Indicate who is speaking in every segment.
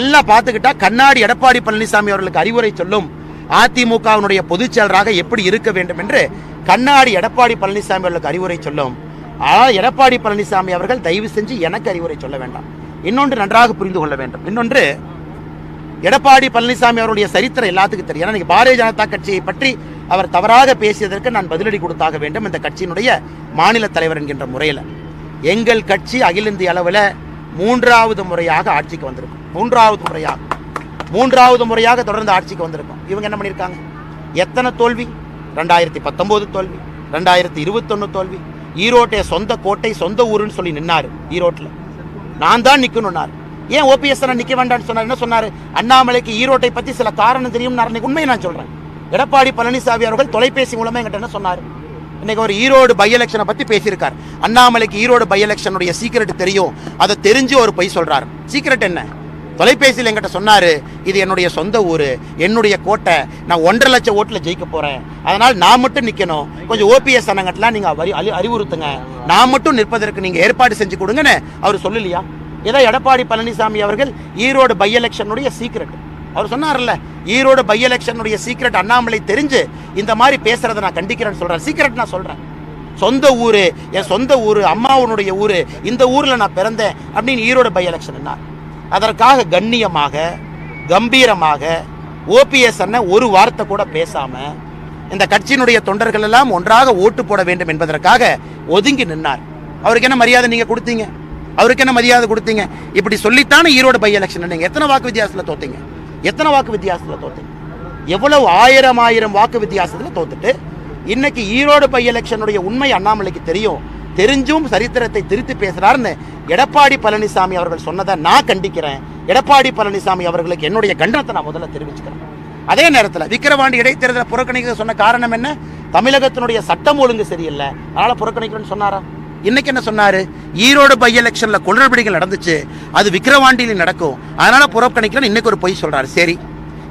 Speaker 1: எல்லாம் பார்த்துக்கிட்டா கண்ணாடி எடப்பாடி பழனிசாமி அவர்களுக்கு அறிவுரை சொல்லும் அதிமுகவினுடைய பொதுச் செயலராக எப்படி இருக்க வேண்டும் என்று கண்ணாடி எடப்பாடி பழனிசாமி அவர்களுக்கு அறிவுரை சொல்லும். ஆனால் எடப்பாடி பழனிசாமி அவர்கள் தயவு செஞ்சு எனக்கு அறிவுரை சொல்ல வேண்டாம். இன்னொன்று நன்றாக புரிந்து கொள்ள வேண்டும். இன்னொன்று எடப்பாடி பழனிசாமி அவருடைய சரித்திரம் எல்லாத்துக்கும் தெரியும். ஏன்னா பாரதிய ஜனதா கட்சியை பற்றி அவர் தவறாக பேசியதற்கு நான் பதிலடி கொடுத்தாக வேண்டும் இந்த கட்சியினுடைய மாநில தலைவர் என்கின்ற முறையில். எங்கள் கட்சி அகில இந்திய அளவில் மூன்றாவது முறையாக ஆட்சிக்கு வந்திருக்கும். மூன்றாவது முறையாக மூன்றாவது முறையாக தொடர்ந்து ஆட்சிக்கு வந்திருக்கோம். இவங்க என்ன பண்ணியிருக்காங்க? எத்தனை தோல்வி? ரெண்டாயிரத்தி பத்தொம்போது தோல்வி ரெண்டாயிரத்தி இருபத்தொன்னு தோல்வி. ஈரோட்டை சொந்த கோட்டை சொந்த ஊருன்னு சொல்லி நின்னார் ஈரோட்டில். நான் தான் நிற்கணும்னார் ஏன் ஓபிஎஸ் நிற்க வேண்டாம்னு சொன்னார்? என்ன சொன்னார்? அண்ணாமலைக்கு ஈரோட்டை பற்றி சில காரணம் தெரியும் இன்னைக்கு உண்மையை நான் சொல்கிறேன் எடப்பாடி பழனிசாமி அவர்கள் தொலைபேசி மூலமாக என்கிட்ட என்ன சொன்னார்? இன்னைக்கு ஒரு ஈரோடு பை எலெக்ஷனை பற்றி பேசியிருக்கார். அண்ணாமலைக்கு ஈரோடு பை எலெக்ஷனுடைய சீக்கிரட் தெரியும். அதை தெரிஞ்சு ஒரு பொய் சொல்கிறார் சீக்கிரட் என்ன? தொலைபேசியில் என்கிட்ட சொன்னார் இது என்னுடைய சொந்த ஊர் என்னுடைய கோட்டை நான் ஒன்றரை லட்சம் ஓட்டில் ஜெயிக்க போகிறேன் அதனால் நான் மட்டும் நிற்கணும் கொஞ்சம் ஓபிஎஸ் அண்ணங்கட்டெலாம் நீங்கள் வரி- அறி- அறிவுறுத்துங்க. நான் மட்டும் நிற்பதற்கு நீங்கள் ஏற்பாடு செஞ்சு கொடுங்கன்னு அவர் சொல்லலையா? ஏதோ எடப்பாடி பழனிசாமி அவர்கள் ஈரோடு பை எலெக்ஷனுடைய சீக்ரெட். அவர் சொன்னார்ல ஈரோடு பை எலெக்ஷனுடைய சீக்ரெட் அண்ணாமலை தெரிஞ்சு இந்த மாதிரி பேசுறதை நான் கண்டிக்கிறேன்னு சொல்கிறேன் சீக்ரெட் நான் சொல்கிறேன் சொந்த ஊர் என் சொந்த ஊர் அம்மாவனுடைய ஊர் இந்த ஊரில் நான் பிறந்தேன் அப்படின்னு ஈரோடு பை எலெக்ஷன் அதற்காக கண்ணியமாக கம்பீரமாக ஓபிஎஸ் அண்ணன் ஒரு வார்த்தை கூட பேசாமல் இந்த கட்சியினுடைய தொண்டர்கள் எல்லாம் ஒன்றாக ஓட்டு போட வேண்டும் என்பதற்காக ஒதுங்கி நின்னார். அவருக்கு என்ன மரியாதை நீங்கள் கொடுத்தீங்க? அவருக்கு என்ன மரியாதை கொடுத்தீங்க? இப்படி சொல்லித்தானே ஈரோடு பை எலெக்ஷன் நீங்கள் எத்தனை வாக்கு வித்தியாசத்தில் தோத்தீங்க? எத்தனை வாக்கு வித்தியாசத்தில் தோத்தீங்க? எவ்வளவு ஆயிரம் ஆயிரம் வாக்கு வித்தியாசத்தில் தோத்துட்டு இன்னைக்கு ஈரோடு பை எலெக்ஷனுடைய உண்மை அண்ணாமலைக்கு தெரியும். தெரிஞ்சும் சரித்திரத்தை திருத்தி பேசுகிறாருன்னு எடப்பாடி பழனிசாமி அவர்கள் சொன்னதை நான் கண்டிக்கிறேன். எடப்பாடி பழனிசாமி அவர்களுக்கு என்னுடைய கண்டனத்தை நான் முதல்ல தெரிவிச்சுக்கிறேன். அதே நேரத்தில் விக்கிரவாண்டி இடைத்தேர்தலை புறக்கணிக்க சொன்ன காரணம் என்ன? தமிழகத்தினுடைய சட்டம் ஒழுங்கு சரியில்லை. அதனால் புறக்கணிக்கிறேன்னு சொன்னாரா? இன்னைக்கு என்ன சொன்னாரு? ஈரோடு பை எலெக்ஷன்ல குளறுபடிகள் நடந்துச்சு. அது விக்கிரவாண்டியில் நடக்கும். அதனால புறக்கணிக்கிறேன்னு இன்னைக்கு ஒரு பொய் சொல்றாரு. சரி.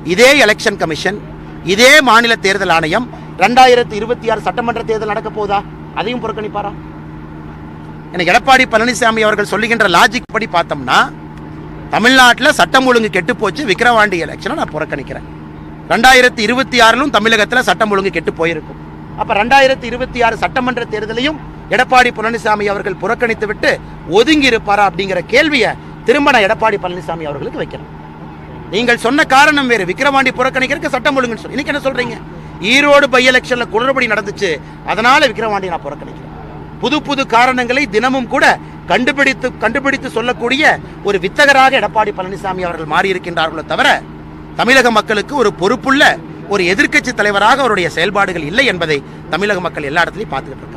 Speaker 1: இதே எலெக்ஷன் கமிஷன் இதே மாநில தேர்தல் ஆணையம் ரெண்டாயிரத்தி இருபத்தி ஆறு சட்டமன்ற தேர்தல் நடக்க போதா அதையும் புறக்கணிப்பாரா? எனக்கு எடப்பாடி பழனிசாமி அவர்கள் சொல்லுகின்ற லாஜிக் படி பார்த்தோம்னா தமிழ்நாட்டில் சட்டம் ஒழுங்கு கெட்டு போச்சு விக்கிரவாண்டி எலெக்ஷனை நான் புறக்கணிக்கிறேன். ரெண்டாயிரத்தி இருபத்தி ஆறிலும் தமிழகத்தில் சட்டம் ஒழுங்கு கெட்டு போயிருக்கும். அப்போ ரெண்டாயிரத்தி இருபத்தி ஆறு சட்டமன்ற தேர்தலையும் எடப்பாடி பழனிசாமி அவர்கள் புறக்கணித்து விட்டு ஒதுங்கி இருப்பாரா அப்படிங்கிற கேள்வியை திரும்ப நான் எடப்பாடி பழனிசாமி அவர்களுக்கு வைக்கிறேன். நீங்கள் சொன்ன காரணம் வேறு. விக்கிரவாண்டி புறக்கணிக்கிறதுக்கு சட்டம் ஒழுங்குன்னு சொல்லி இன்னைக்கு என்ன சொல்றீங்க? ஈரோடு பை எலெக்ஷன்ல குளறுபடி நடந்துச்சு. அதனால விக்கிரவாண்டி நான் புறக்கணிக்கிறேன். புது புது காரணங்களை தினமும் கூட கண்டுபிடித்து கண்டுபிடித்து சொல்லக்கூடிய ஒரு வித்தகராக எடப்பாடி பழனிசாமி அவர்கள் மாறியிருக்கின்றார்களோ தவிர தமிழக மக்களுக்கு ஒரு பொறுப்புள்ள ஒரு எதிர்க்கட்சி தலைவராக அவருடைய செயல்பாடுகள் இல்லை என்பதை தமிழக மக்கள் எல்லா இடத்துலையும் பார்த்துக்கிட்டு